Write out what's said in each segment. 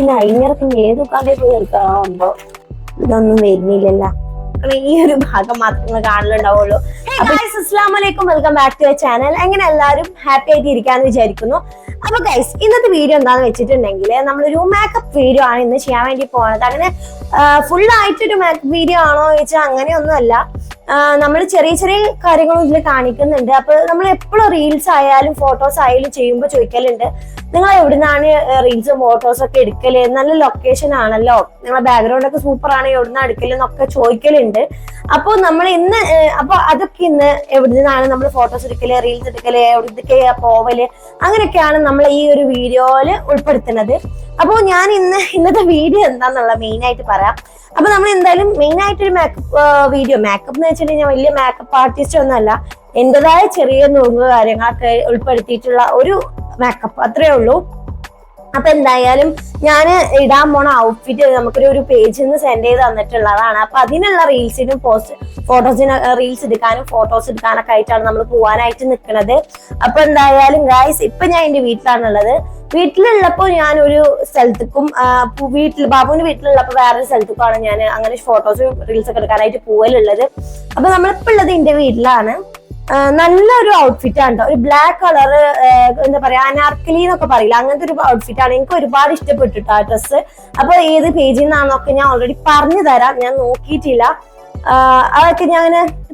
ഈ അഴിഞ്ഞിറക്കും ഏത് കടയിൽ പോയി ഇതൊന്നും വരുന്നില്ലല്ലോ. ഈ ഒരു ഭാഗം മാത്രമേ കാണലുണ്ടാവുള്ളൂ അപ്പൊ അസ്സാം വലൈക്കും വെൽക്കം ബാക്ക് ടു ചാനൽ എങ്ങനെ എല്ലാവരും ഹാപ്പി ആയിട്ട് ഇരിക്കാന്ന് വിചാരിക്കുന്നു. അപ്പൊ ഗൈസ് ഇന്നത്തെ വീഡിയോ എന്താന്ന് വെച്ചിട്ടുണ്ടെങ്കിൽ നമ്മളൊരു മേക്കപ്പ് വീഡിയോ ആണ് ഇന്ന് ചെയ്യാൻ വേണ്ടി പോകുന്നത് അങ്ങനെ ഫുൾ ആയിട്ടൊരു മേക്കപ്പ് വീഡിയോ ആണോ ചോദിച്ചാൽ അങ്ങനെയൊന്നുമല്ല. നമ്മൾ ചെറിയ ചെറിയ കാര്യങ്ങളും ഇതിൽ കാണിക്കുന്നുണ്ട്. അപ്പൊ നമ്മൾ എപ്പോഴും റീൽസ് ആയാലും ഫോട്ടോസ് ആയാലും ചെയ്യുമ്പോൾ ചോദിക്കലുണ്ട്. നിങ്ങൾ എവിടുന്നാണ് റീൽസും ഫോട്ടോസും ഒക്കെ എടുക്കൽ? നല്ല ലൊക്കേഷൻ ആണല്ലോ. നിങ്ങളെ ബാക്ക്ഗ്രൗണ്ട് ഒക്കെ സൂപ്പർ ആണ്. എവിടുന്നാണ് എടുക്കൽ എന്നൊക്കെ ചോദിക്കലുണ്ട്. അപ്പോൾ നമ്മൾ ഇന്ന് അപ്പോൾ അപ്പൊ അതൊക്കെ ഇന്ന് എവിടുന്നാണ് നമ്മൾ ഫോട്ടോസ് എടുക്കൽ റീൽസ് എടുക്കൽ എവിടേക്ക് പോവൽ? അങ്ങനെയൊക്കെയാണ് നമ്മൾ ഈ ഒരു വീഡിയോയിൽ ഉൾപ്പെടുത്തുന്നത്. അപ്പോൾ ഞാൻ ഇന്ന് ഇന്നത്തെ വീഡിയോ എന്താന്നുള്ള മെയിൻ ആയിട്ട് പറയാം. അപ്പൊ നമ്മൾ എന്തായാലും മെയിൻ ആയിട്ട് ഒരു മേക്കപ്പ് വീഡിയോ. മേക്കപ്പ് എന്ന് വെച്ചിട്ടുണ്ടെങ്കിൽ ഞാൻ വലിയ മേക്കപ്പ് ആർട്ടിസ്റ്റ് ഒന്നുമല്ല. എന്റേതായ ചെറിയ നുറുങ്ങ് കാര്യങ്ങളൊക്കെ ഉൾപ്പെടുത്തിയിട്ടുള്ള ഒരു മേക്കപ്പ് അത്രേ ഉള്ളൂ. അപ്പൊ എന്തായാലും ഞാൻ ഇടാൻ പോണ ഔട്ട്ഫിറ്റ് നമുക്കൊരു ഒരു പേജിൽ നിന്ന് സെൻഡ് ചെയ്ത് തന്നിട്ടുള്ളതാണ്. അപ്പൊ അതിനുള്ള റീൽസിനും പോസ്റ്റ് ഫോട്ടോസിന് റീൽസ് എടുക്കാനും ഫോട്ടോസ് എടുക്കാനൊക്കെ ആയിട്ടാണ് നമ്മൾ പോവാനായിട്ട് നിൽക്കുന്നത് അപ്പൊ എന്തായാലും ഗായ്സ് ഇപ്പൊ ഞാൻ എന്റെ വീട്ടിലാണുള്ളത്. വീട്ടിലുള്ളപ്പോ ഞാൻ ഒരു സ്ഥലത്തേക്കും വീട്ടിൽ ബാബുവിന്റെ വീട്ടിലുള്ളപ്പോ വേറൊരു സ്ഥലത്തേക്കാണ് ഞാൻ അങ്ങനെ ഫോട്ടോസും റീൽസ് ഒക്കെ എടുക്കാനായിട്ട് പോവലുള്ളത്. അപ്പൊ നമ്മളിപ്പോ ഉള്ളത് എന്റെ വീട്ടിലാണ്. നല്ലൊരു ഔട്ട്ഫിറ്റ് ആണ് കേട്ടോ ഒരു ബ്ലാക്ക് കളർ എന്താ പറയാ അനാർക്കലി എന്നൊക്കെ പറയില്ല. അങ്ങനത്തെ ഒരു ഔട്ട്ഫിറ്റ് ആണ്. എനിക്ക് ഒരുപാട് ഇഷ്ടപ്പെട്ടിട്ടോ ആ ഡ്രസ്സ് അപ്പൊ ഏത് പേജിൽ നിന്നാണെന്നൊക്കെ ഞാൻ ഓൾറെഡി പറഞ്ഞു തരാം ഞാൻ നോക്കിയിട്ടില്ല. അതൊക്കെ ഞാൻ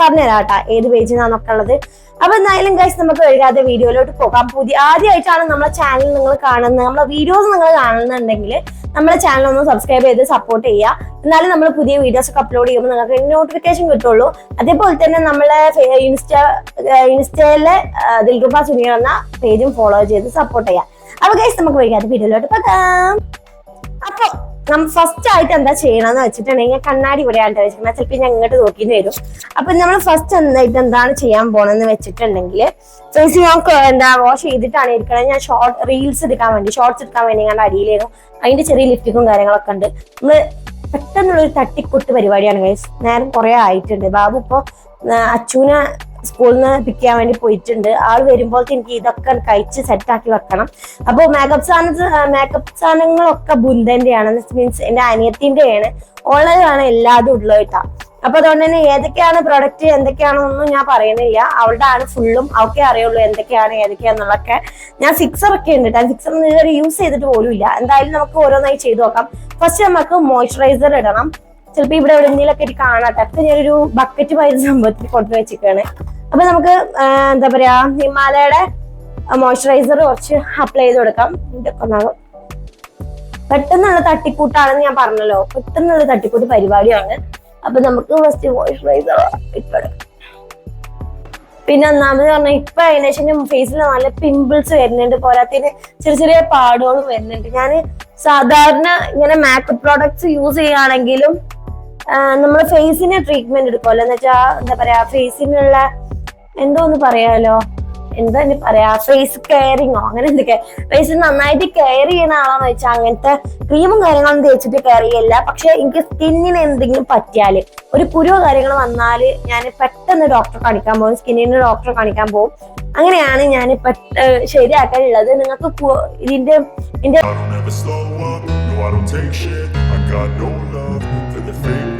പറഞ്ഞു തരാം കേട്ടാ ഏത് പേജിൽ നിന്നാന്നൊക്കെ ഉള്ളത്. അപ്പൊ എന്തായാലും ഗൈസ് നമുക്ക് വൈകാതെ വീഡിയോയിലോട്ട് പോകാം. പുതിയ ആദ്യമായിട്ടാണ് നമ്മളെ ചാനൽ നിങ്ങൾ കാണുന്നത്. നമ്മളെ വീഡിയോസ് നിങ്ങൾ കാണുന്നുണ്ടെങ്കിൽ നമ്മുടെ ചാനൽ ഒന്ന് സബ്സ്ക്രൈബ് ചെയ്ത് സപ്പോർട്ട് ചെയ്യുക. എന്നാലും നമ്മൾ പുതിയ വീഡിയോസ് ഒക്കെ അപ്ലോഡ് ചെയ്യുമ്പോൾ നിങ്ങൾക്ക് നോട്ടിഫിക്കേഷൻ കിട്ടുള്ളൂ. അതേപോലെ തന്നെ നമ്മളെ ഇൻസ്റ്റാ ഇൻസ്റ്റയിലെ ദിൽറുബ സുനിയ എന്ന പേജും ഫോളോ ചെയ്ത് സപ്പോർട്ട് ചെയ്യാം അപ്പൊ ഗൈസ് നമുക്ക് വൈകാതെ വീഡിയോയിലോട്ട് പോകാം. അപ്പൊ നമ്മൾ ഫസ്റ്റ് ആയിട്ട് എന്താ ചെയ്യണമെന്ന് വെച്ചിട്ടുണ്ടെങ്കിൽ കണ്ണാടി ഇവിടെയാണ് വെച്ചിട്ടുണ്ടെങ്കിൽ ചിലപ്പോൾ ഞാൻ ഇങ്ങോട്ട് നോക്കി വരും. അപ്പൊ നമ്മൾ ഫസ്റ്റ് എന്തായിട്ട് എന്താണ് ചെയ്യാൻ പോണെന്ന് വെച്ചിട്ടുണ്ടെങ്കിൽ ഫേസ് ഞാൻ എന്താ വാഷ് ചെയ്തിട്ടാണ് ഇരിക്കണത്. ഞാൻ ഷോർട്ട് റീൽസ് എടുക്കാൻ വേണ്ടി ഷോർട്സ് എടുക്കാൻ വേണ്ടി ഞാൻ അടിയിലായിരുന്നു. അതിന്റെ ചെറിയ ലിഫ്റ്റിക്കും കാര്യങ്ങളൊക്കെ ഉണ്ട്. നമ്മൾ പെട്ടെന്നുള്ള ഒരു തട്ടിക്കൊട്ട് പരിപാടിയാണ് ഗൈസ് നേരം കുറെ ആയിട്ടുണ്ട്. ബാബു ഇപ്പൊ അച്ഛനെ സ്കൂളിൽ നിന്ന് പിക്ക് ചെയ്യാൻ വേണ്ടി പോയിട്ടുണ്ട്. ആൾ വരുമ്പോഴത്തെ എനിക്ക് ഇതൊക്കെ കഴിച്ച് സെറ്റാക്കി വെക്കണം. അപ്പോൾ മേക്കപ്പ് സാധനം മേക്കപ്പ് സാധനങ്ങളൊക്കെ ബുന്ദന്റെയാണ് മീൻസ് എന്റെ അനിയത്തിന്റെയാണ് ഓൺലൈനാണ് എല്ലാതും ഉള്ളത് കേട്ടാ അപ്പൊ അതുകൊണ്ട് തന്നെ ഏതൊക്കെയാണ് പ്രൊഡക്റ്റ് എന്തൊക്കെയാണെന്നൊന്നും ഞാൻ പറയുന്നില്ല. അവളുടെ ആണ് ഫുള്ളും അവൾക്കേ അറിയുള്ളൂ എന്തൊക്കെയാണ് ഏതൊക്കെയാന്നുള്ളതൊക്കെ ഞാൻ സിക്സർ ഒക്കെ ഉണ്ട് കേട്ടോ സിക്സർ ഇതുവരെ യൂസ് ചെയ്തിട്ട് പോലും ഇല്ല എന്തായാലും നമുക്ക് ഓരോന്നായി ചെയ്തു നോക്കാം. ഫസ്റ്റ് നമുക്ക് മോയ്സ്ചറൈസർ ഇടണം. ചിലപ്പോ ഇവിടെ എവിടെയെങ്കിലൊക്കെ ഒരു കാണാട്ടെ അപ്പൊ ഞാനൊരു ബക്കറ്റ് പോയ സംഭവത്തിൽ കൊണ്ടു വെച്ചിരിക്കുകയാണ് അപ്പൊ നമുക്ക് എന്താ പറയാ ഹിമാലയയുടെ മോയ്സ്ചറൈസർ കുറച്ച് അപ്ലൈ ചെയ്ത് കൊടുക്കാം. ഇതൊക്കെ ഒന്നാകും പെട്ടെന്നുള്ള തട്ടിക്കൂട്ടാണെന്ന് ഞാൻ പറഞ്ഞല്ലോ. പെട്ടെന്നുള്ള തട്ടിക്കൂട്ട് പരിപാടിയാണ്. അപ്പൊ നമുക്ക് ഫസ്റ്റ് മോയ്സ്ചറൈസർ ഇട്ടെടുക്കാം പിന്നെ ഒന്നാമത് പറഞ്ഞാൽ ഇപ്പൊ ഏകദേശം ഫേസിൽ നല്ല പിമ്പിൾസ് വരുന്നുണ്ട്. പോരാത്തിന് ചെറിയ ചെറിയ പാടുകളും വരുന്നുണ്ട്. ഞാൻ സാധാരണ ഇങ്ങനെ മേക്കപ്പ് പ്രോഡക്ട്സ് യൂസ് ചെയ്യുകയാണെങ്കിലും നമ്മൾ ഫേസിന് ട്രീറ്റ്മെന്റ് എടുക്കുമല്ലോ എന്ന് വെച്ചാൽ എന്താ പറയാ ഫേസിനുള്ള എന്തോ ഒന്ന് പറയാലോ? എന്താ ഇനി പറയാ ഫേസ് കെയറിങ്ങോ അങ്ങനെ എന്തൊക്കെ? ഫേസ് നന്നായിട്ട് കെയർ ചെയ്യുന്ന ആളാന്ന് വെച്ചാൽ അങ്ങനത്തെ ക്രീമും കാര്യങ്ങളും തേച്ചിട്ട് കെയർ ചെയ്യല്ല. പക്ഷെ എനിക്ക് സ്കിന്നിന് എന്തെങ്കിലും പറ്റിയാൽ ഒരു കുരുവോ കാര്യങ്ങൾ വന്നാൽ ഞാൻ പെട്ടെന്ന് ഡോക്ടറെ കാണിക്കാൻ പോകും സ്കിന്നിന് ഡോക്ടറെ കാണിക്കാൻ പോകും. അങ്ങനെയാണ് ഞാൻ പെട്ട ശരിയാക്കാനുള്ളത്. നിങ്ങൾക്ക് ഇതിന്റെ ഇതിന്റെ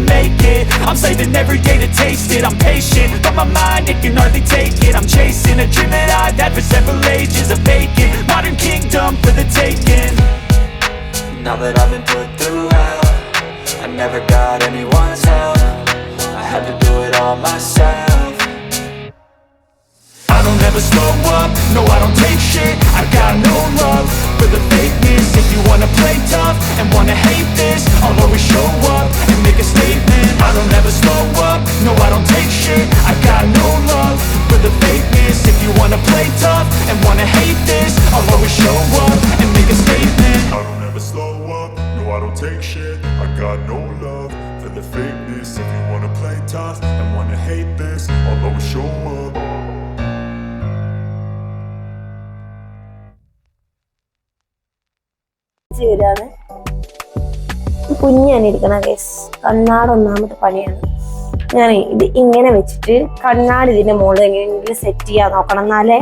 make it, I'm saving every day to taste it. I'm patient, but my mind, it can hardly take it. I'm chasing a dream that I've had for several ages A vacant, modern kingdom for the taking. Now that I've been put through hell I never got anyone's help. I had to do it all myself. I don't ever slow up, no I fakeness If you wanna play tough and wanna hate this I'll always show up. വരികയാണ് കുഞ്ഞാനിരിക്കണ case Kannad ഒന്നാമത്തെ പണിയാണ്. ഞാൻ ഇത് ഇങ്ങനെ വെച്ചിട്ട് കണ്ണാട് ഇതിന്റെ മുകളിൽ എങ്ങനെയെങ്കിലും സെറ്റ് ചെയ്യാൻ നോക്കണം എന്നാലേ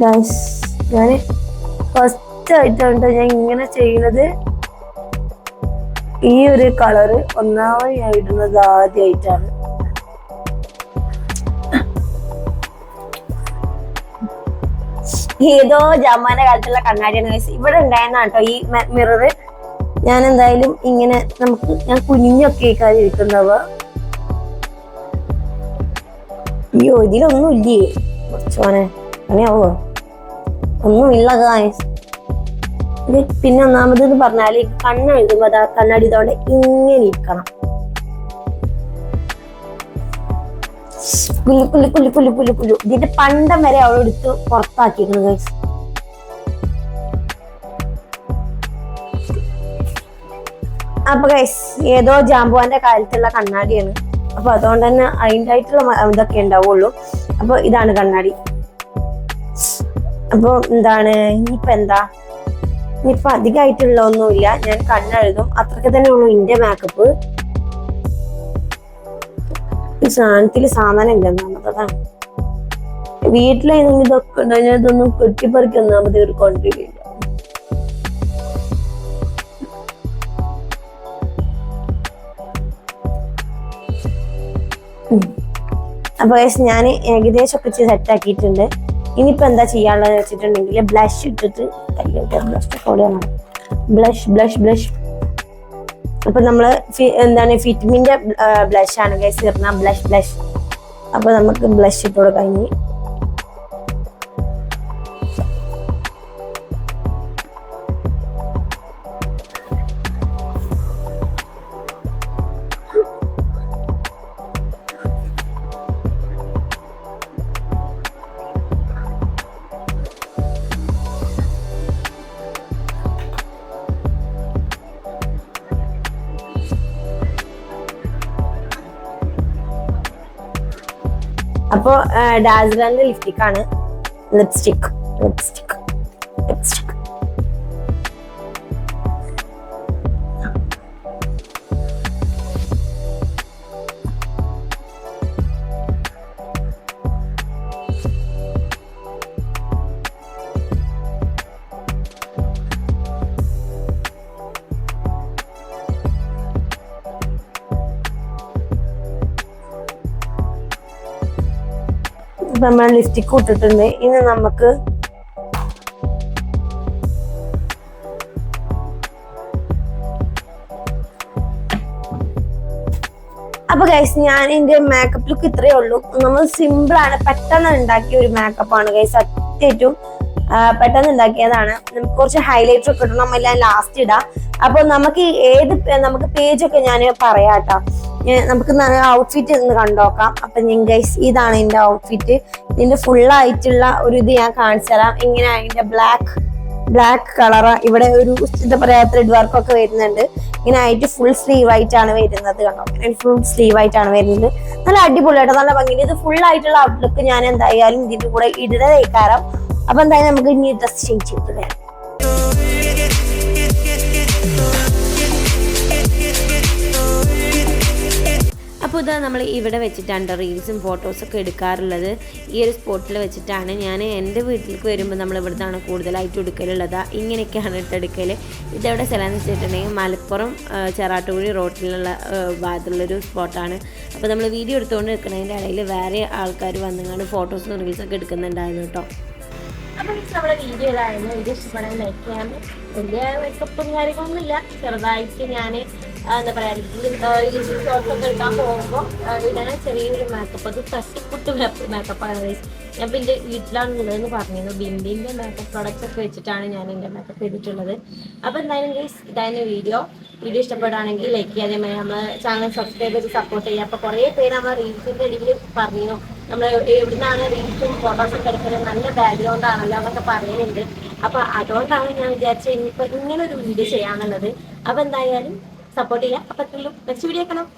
കാണുണ്ടോ ഞാൻ ഫസ്റ്റ് ആയിട്ടാണ് ഞാൻ ഇങ്ങനെ ചെയ്യുന്നത്. ഈ ഒരു കളറ് ഒന്നാമത് ഞാൻ ഇടുന്നത് ആദ്യമായിട്ടാണ് ഏതോ ജമാന കാലത്തുള്ള കണ്ണാടിയാണ് guys. ഇവിടെ ഉണ്ടായിരുന്ന കേട്ടോ ഈ മിറർ ഞാൻ എന്തായാലും ഇങ്ങനെ നമുക്ക് ഞാൻ കുഞ്ഞൊക്കെ ഇരിക്കുന്നവ അയ്യോ ഇതിലൊന്നും ഇല്ലേ കുറച്ചോനെ അങ്ങനെയാവോ? ഒന്നുമില്ല ഗായ്സ് പിന്നെ ഒന്നാമത് എന്ന് പറഞ്ഞാൽ കണ്ണ് അതാ കണ്ണാടി ഇതോടെ ഇങ്ങനെ ഇരിക്കണം. കുലു കുലു കുലു കുലു കുലു കുലു. ഇതിന്റെ പണ്ടം വരെ അവളെടുത്ത് പുറത്താക്കിയിരുന്നു ഗൈസ് അപ്പൊ ഗൈസ് ഏതോ ജാമ്പുവാന്റെ കാലത്തുള്ള കണ്ണാടിയാണ്. അപ്പൊ അതുകൊണ്ട് തന്നെ അതിന്റെ ആയിട്ടുള്ള ഇതൊക്കെ ഉണ്ടാവുള്ളൂ. അപ്പൊ ഇതാണ് കണ്ണാടി. അപ്പൊ എന്താണ്? ഇനിയിപ്പൊ എന്താ? ഇനിയിപ്പൊ അധികമായിട്ടുള്ള ഒന്നുമില്ല ഞാൻ കണ്ണെഴുതും. അത്രയ്ക്ക് തന്നെ ഉള്ളൂ എന്റെ മേക്കപ്പ് ഈ സാധനത്തിൽ സാധനം ഇല്ല ഒന്നാമത്തതാണ് വീട്ടിലായിരുന്നു ഇതൊക്കെ ഉണ്ടായി ഇതൊന്നും കെട്ടിപ്പറിക്ക് ഒന്നാമത് ഒരു കൊണ്ടില്ല അപ്പൊ ഞാൻ ഏകദേശം ഒക്കെ സെറ്റ് ആക്കിയിട്ടുണ്ട്. ഇനിയിപ്പോ എന്താ ചെയ്യാനുള്ളത് വെച്ചിട്ടുണ്ടെങ്കിൽ ബ്ലഷ് ഇട്ടിട്ട് ബ്ലഷ് കൂടെയാണ് ബ്ലഷ് ബ്ലഷ് ബ്ലഷ് അപ്പൊ നമ്മൾ എന്താണ് ഫിറ്റ്മിന്റെ ബ്ലഷ് ആണ് ഗൈസ് ഇറങ്ങാം ബ്ലഷ് ബ്ലഷ് അപ്പൊ നമുക്ക് ബ്ലഷ് ഇട്ട് കൊടുക്കാം അപ്പൊ ഡാസ്ലാൻഡ് ലിപ്സ്റ്റിക് ആണ് ലിപ്സ്റ്റിക് ലിപ്സ്റ്റിക് നമ്മൾ ലിപ്സ്റ്റിക്ക് കൂട്ടിട്ടുണ്ട് ഇനി നമുക്ക് അപ്പൊ ഗൈസ് ഞാൻ എന്റെ മേക്കപ്പ് ലുക്ക് ഇത്രയേ ഉള്ളൂ. നമ്മൾ സിമ്പിൾ ആണ്. പെട്ടെന്ന് ഉണ്ടാക്കിയ ഒരു മേക്കപ്പ് ആണ് ഗൈസ് അത്യേറ്റവും പെട്ടെന്ന് ഉണ്ടാക്കിയതാണ്. നമുക്ക് കുറച്ച് ഹൈലൈറ്റർ ഒക്കെ ഇടണം. എല്ലാം ലാസ്റ്റ് ഇടാം. അപ്പൊ നമുക്ക് ഏത് നമുക്ക് പേജ് ഒക്കെ ഞാൻ പറയാട്ടോ നമുക്ക് ഔട്ട്ഫിറ്റ് ഒന്ന് കണ്ടോക്കാം. അപ്പൊ ഞാൻ ഗൈസ് ഇതാണ് എന്റെ ഔട്ട്ഫിറ്റ് ഇതിന്റെ ഫുൾ ആയിട്ടുള്ള ഒരു ഇത് ഞാൻ കാണിച്ചു തരാം. ഇങ്ങനെ അതിന്റെ ബ്ലാക്ക് ബ്ലാക്ക് കളറ് ഇവിടെ ഒരു എന്താ പറയാ ത്രെഡ് വർക്ക് ഒക്കെ വരുന്നുണ്ട്. ഇങ്ങനെ ആയിട്ട് ഫുൾ സ്ലീവ് ആയിട്ടാണ് വരുന്നത് കണ്ടോ? ഫുൾ സ്ലീവ് ആയിട്ടാണ് വരുന്നത്. നല്ല അടിപൊളിയായിട്ട് നല്ല ഭംഗി ഇത് ഫുൾ ആയിട്ടുള്ള ഔട്ട്ലുക്ക് ഞാൻ എന്തായാലും ഇതിന്റെ കൂടെ ഇടുന്നതേക്കാരം അപ്പൊ എന്തായാലും നമുക്ക് ഇനി ഡ്രസ് ചേഞ്ച് ചെയ്ത് വരാം. അപ്പോൾ നമ്മൾ ഇവിടെ വെച്ചിട്ടാണ് റീൽസും ഫോട്ടോസും ഒക്കെ എടുക്കാറുള്ളത്. ഈ ഒരു സ്പോട്ടിൽ വെച്ചിട്ടാണ്. ഞാൻ എന്റെ വീട്ടിലേക്ക് വരുമ്പോൾ നമ്മൾ ഇവിടുന്നാണ് കൂടുതലായിട്ട് എടുക്കലുള്ളത്. ഇങ്ങനെയൊക്കെയാണ് ഇട്ട് എടുക്കൽ ഇതെവിടെ സ്ഥലം എന്ന് വെച്ചിട്ടുണ്ടെങ്കിൽ മലപ്പുറം ചെറാട്ടുകുഴി റോട്ടിലുള്ള ഭാഗത്തുള്ളൊരു സ്പോട്ടാണ് അപ്പോൾ നമ്മൾ വീഡിയോ എടുത്തുകൊണ്ട് നിൽക്കുന്നതിന്റെ ഇടയിൽ വേറെ ആൾക്കാർ വന്നുകൊണ്ട് ഫോട്ടോസും റീൽസൊക്കെ എടുക്കുന്നുണ്ടായിരുന്നു കേട്ടോ അപ്പോൾ നമ്മുടെ വീഡിയോ ഇതായിരുന്നു. വീഡിയോ ഇഷ്ടപ്പെടാൻ ലൈക്ക് ചെയ്യാൻ. വലിയ മേക്കപ്പും കാര്യങ്ങളൊന്നുമില്ല. ചെറുതായിട്ട് ഞാൻ എന്താ പറയുക ഷോർട്സൊക്കെ എടുക്കാൻ പോകുമ്പോൾ ഇടണ ചെറിയൊരു മേക്കപ്പ് അത് തട്ടിപ്പുട്ട് മേക്കപ്പാണ്. ഞാൻ പിന്നെ വീട്ടിലാണ് ഉള്ളതെന്ന് പറഞ്ഞിരുന്നു. ബിന്ദിന്റെ മേക്കപ്പ് പ്രോഡക്റ്റ്സ് ഒക്കെ വെച്ചിട്ടാണ് ഞാൻ എന്റെ മേക്കപ്പ് ചെയ്തിട്ടുള്ളത്. അപ്പോൾ എന്തായാലും ഗൈസ് ഇതായിരുന്നു വീഡിയോ വീഡിയോ ഇഷ്ടപ്പെടുകയാണെങ്കിൽ ലൈക്ക് ചെയ്യാതെ നമ്മൾ ചാനൽ സബ്സ്ക്രൈബ് ചെയ്ത് സപ്പോർട്ട് ചെയ്യുക. അപ്പോൾ കുറേ പേര് നമ്മൾ റീൽസിന്റെ ഇടയിൽ പറഞ്ഞു നമ്മൾ എവിടുന്നാണ് റീൽസും ഫോട്ടോസൊക്കെ എടുക്കുന്നത്? നല്ല ബാക്ക്ഗ്രൗണ്ട് ആണല്ലോ എന്നൊക്കെ പറയുന്നുണ്ട്. അപ്പോൾ അതുകൊണ്ടാണ് ഞാൻ വിചാരിച്ചത് ഇനിയിപ്പോൾ ഇങ്ങനെ ഒരു വീഡിയോ ചെയ്യാന്നുള്ളത്. അപ്പോൾ എന്തായാലും സപ്പോർട്ട് ചെയ്യാം അപ്പോൾ നെക്സ്റ്റ് വീഡിയോ കാണാം.